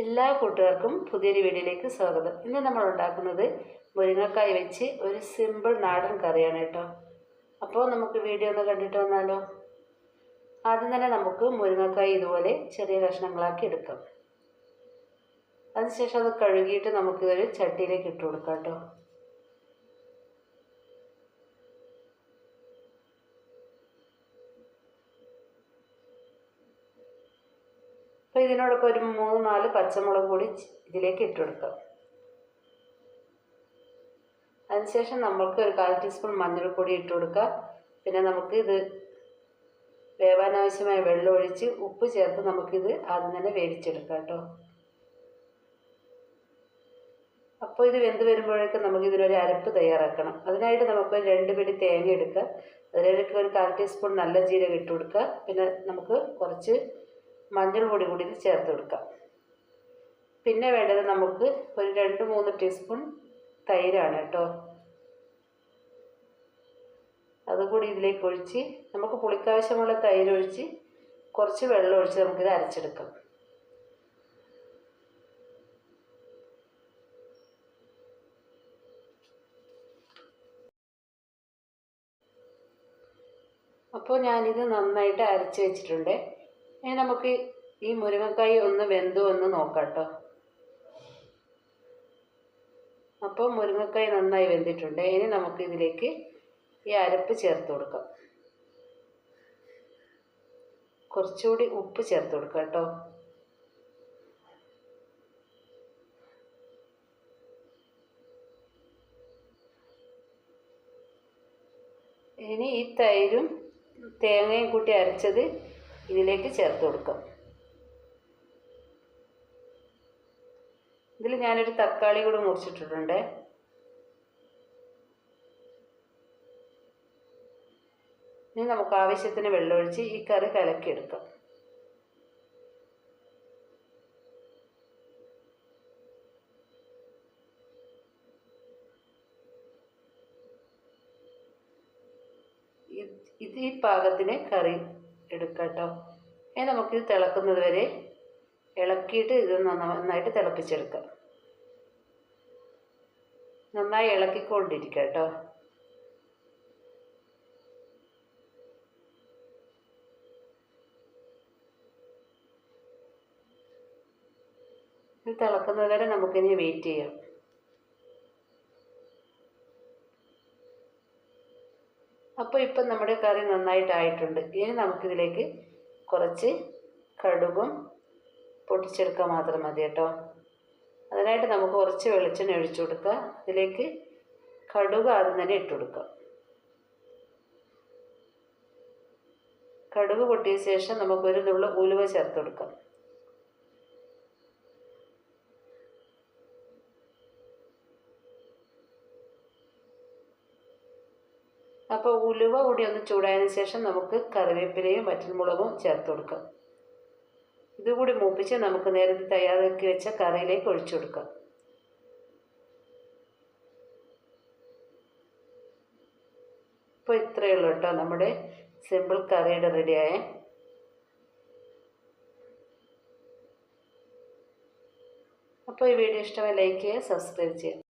എല്ലാ കൂട്ടുകാർക്കും പുതിയൊരു വീഡിയോയിലേക്ക് സ്വാഗതം. ഇന്ന് നമ്മൾ ഉണ്ടാക്കുന്നത് മുരിങ്ങക്കായ് വെച്ച് ഒരു സിമ്പിൾ നാടൻ കറിയാണ് കേട്ടോ. അപ്പോൾ നമുക്ക് വീഡിയോ ഒന്ന് കണ്ടിട്ട് വന്നാലോ? ആദ്യം തന്നെ നമുക്ക് മുരിങ്ങക്കായ് ഇതുപോലെ ചെറിയ കഷ്ണങ്ങളാക്കി എടുക്കാം. അതിനുശേഷം അത് കഴുകിയിട്ട് നമുക്കിതൊരു ചട്ടിയിലേക്ക് ഇട്ട് കൊടുക്കാം കേട്ടോ. അപ്പോൾ ഇതിനോടൊക്കെ ഒരു മൂന്ന് നാല് പച്ചമുളക് കൂടി ഇതിലേക്ക് ഇട്ട് കൊടുക്കാം അതിനുശേഷം നമ്മൾക്ക് ഒരു കാൽ ടീസ്പൂൺ മഞ്ഞൾപ്പൊടി ഇട്ട് കൊടുക്കുക പിന്നെ നമുക്ക് ഇത് വേവാനാവശ്യമായ വെള്ളം ഒഴിച്ച് ഉപ്പ് ചേർത്ത് നമുക്കിത് ആദ്യം തന്നെ വേവിച്ചെടുക്കാം കേട്ടോ. അപ്പോൾ ഇത് വെന്ത് വരുമ്പോഴേക്ക് നമുക്ക് ഇതിനൊരു അരപ്പ് തയ്യാറാക്കണം. അതിനായിട്ട് നമുക്ക് രണ്ട് പിടി തേങ്ങ എടുക്കുക അതിലേക്ക് ഒരു കാൽ ടീസ്പൂൺ നല്ല ജീരകം ഇട്ട് കൊടുക്കുക പിന്നെ നമുക്ക് കുറച്ച് മഞ്ഞൾ പൊടി കൂടി ചേർത്ത് കൊടുക്കാം. പിന്നെ വേണ്ടത് നമുക്ക് ഒരു രണ്ട് മൂന്ന് ടീസ്പൂൺ തൈരാണ് കേട്ടോ. അതുകൂടി ഇതിലേക്ക് ഒഴിച്ച് നമുക്ക് പുളിക്കാവശ്യമുള്ള തൈര് ഒഴിച്ച് കുറച്ച് വെള്ളം ഒഴിച്ച് നമുക്കിത് അരച്ചെടുക്കാം. അപ്പോൾ ഞാനിത് നന്നായിട്ട് അരച്ച് വെച്ചിട്ടുണ്ട്. ഇനി നമുക്ക് ഈ മുരിങ്ങക്കായ ഒന്ന് വെന്തു എന്ന് നോക്കാം കേട്ടോ അപ്പോൾ മുരിങ്ങക്കായി നന്നായി വെന്തിട്ടുണ്ട്. ഇനി നമുക്ക് ഇതിലേക്ക് ഈ അരപ്പ് ചേർത്ത് കൊടുക്കാം. കുറച്ചുകൂടി ഉപ്പ് ചേർത്ത് കൊടുക്കാം കേട്ടോ. ഇനി ഈ തൈരും തേങ്ങയും കൂട്ടി അരച്ചത് ഇതിലേക്ക് ചേർത്ത് കൊടുക്കും. ഇതിൽ ഞാനൊരു തക്കാളി കൂടി മുറിച്ചിട്ടിട്ടുണ്ട്. ഇനി നമുക്ക് ആവശ്യത്തിന് വെള്ളമൊഴിച്ച് ഈ കറി കലക്കിയെടുക്കാം. ഇത് ഈ പാകത്തിന് കറി എടുക്കാം കേട്ടോ. ഇനി നമുക്കിത് തിളക്കുന്നത് വരെ ഇളക്കിയിട്ട് ഇത് നന്നായിട്ട് തിളപ്പിച്ചെടുക്കാം. നന്നായി ഇളക്കിക്കൊണ്ടിരിക്കുക കേട്ടോ. ഇത് തിളക്കുന്നത് വരെ നമുക്കിനി വെയിറ്റ് ചെയ്യാം. അപ്പോൾ ഇപ്പം നമ്മുടെ കറി നന്നായിട്ടായിട്ടുണ്ട്. ഇനി നമുക്കിതിലേക്ക് കുറച്ച് കടുകും പൊട്ടിച്ചെടുക്കുക മാത്രം മതി കേട്ടോ. അതിനായിട്ട് നമുക്ക് കുറച്ച് വെളിച്ചെണ്ണ ഒഴിച്ചു കൊടുക്കുക. അതിലേക്ക് കടുക് ആദ്യം തന്നെ ഇട്ട് കൊടുക്കുക. കടുക് പൊട്ടിയ ശേഷം നമുക്കൊരു നുള്ള ഉലുവ ചേർത്ത് കൊടുക്കാം. അപ്പോൾ ഉലുവ കൂടി ഒന്ന് ചൂടായതിനു ശേഷം നമുക്ക് കറിവേപ്പിലയും വറ്റൽമുളകും ചേർത്ത് കൊടുക്കാം. ഇതുകൂടി മൂപ്പിച്ച് നമുക്ക് നേരത്തെ തയ്യാറാക്കി വെച്ച കറിയിലേക്ക് ഒഴിച്ചു കൊടുക്കാം. ഇപ്പോൾ ഇത്രയേ ഉള്ളൂ കേട്ടോ നമ്മുടെ സിമ്പിൾ കറിയുടെ റെഡിയായ. അപ്പോൾ ഈ വീഡിയോ ഇഷ്ടമായി ലൈക്ക് ചെയ്യുക സബ്സ്ക്രൈബ് ചെയ്യുക.